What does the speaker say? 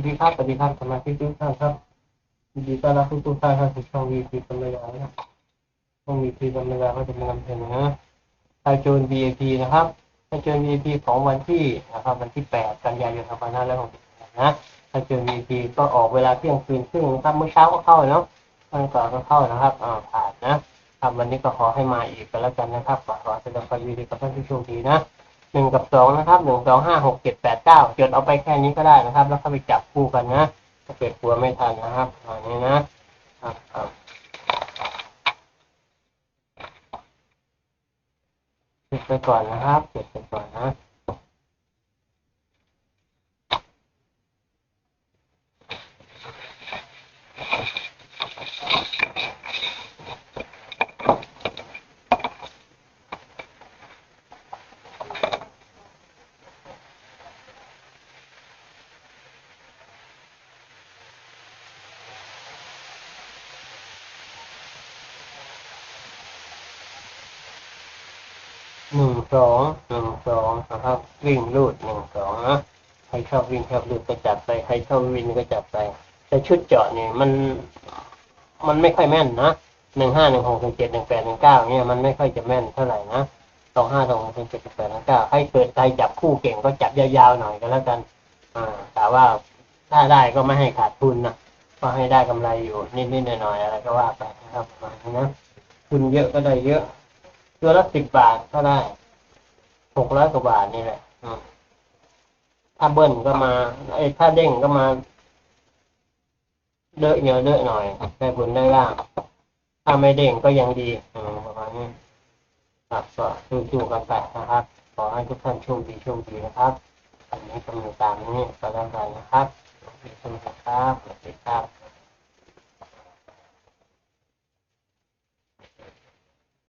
วัสดีครับสวัสดีครับสมาชิกทุกท่านครับยินดีต้อนรับทุกทุกท่านเข้าสู่ช่องวีพีกัมยานะครับช่องวีพีกัมยาก็จะมานำเสนอไทยโจน VIP นะครับไทยโจน VIP ของวันที่นะครับวันที่ 8 กันยายน2568นะไทยโจน VIP ก็ออกเวลาเที่ยงคืนครึ่งครับเมื่อเช้าก็เข้าเนาะตอนก่อนก็เข้านะครับอ่าผ่านนะครับวันนี้ก็ขอให้มาอีกกันแล้วกันนะครับขอขอแสดงความยินดีกับท่านผู้โชคดีนะ หนึ่งกับสองนะครับหนึ่งสองห้าหกเจ็ดแปดเก้าจดเอาไปแค่นี้ก็ได้นะครับ แล้วก็ไปจับคู่กันนะถ้าเกิดกลัวไม่ทันนะครับอันนี้นะครับครับเก็บไปก่อนนะครับเก็บไปก่อนนะ หนึ่งสองหนึ่งสองนะครับ วิ่งลูดหนึ่งสองนะใครชอบวิ่งชอบลูดก็จับไปใครชอบวิ่งก็จับไป แต่ชุดเจาะเนี่ยมัน มันไม่ค่อยแม่นนะหนึ่งห้าหนึ่งหกหนึ่งเจ็ดหนึ่งแปดหนึ่งเก้าเนี่ยมันไม่ค่อยจะแม่นเท่าไหร่นะสองห้าสองหกหนึ่งเจ็ดหนึ่งแปดหนึ่งเก้าให้เกิดใครจับคู่เก่งก็จับยาวๆหน่อยก็แล้วกัน อ่าแต่ว่าถ้าได้ก็ไม่ให้ขาดทุนนะก็ให้ได้กำไรอยู่นิดๆหน่อยๆอะไรก็ว่าไปนะครับประมาณนี้นะทุนเยอะก็ได้เยอะ ตัวละสิบบาทก็ได้หกร้อยกว่าบาทนี่แหละอืมถ้าเบิ้ลก็มาไอ้ถ้าเด้งก็มาเดอะเยอะเดอะหน่อยได้บุญได้ล่างถ้าไม่เด้งก็ยังดีอืมประมาณนี้ครับก็สู้ๆกันไปนะครับ ขอให้ทุกท่านโชคดีโชคดีนะครับอันนี้ก็มีตามนี้ก็แล้วกันนะครับขอบคุณครับสวัสดีครับ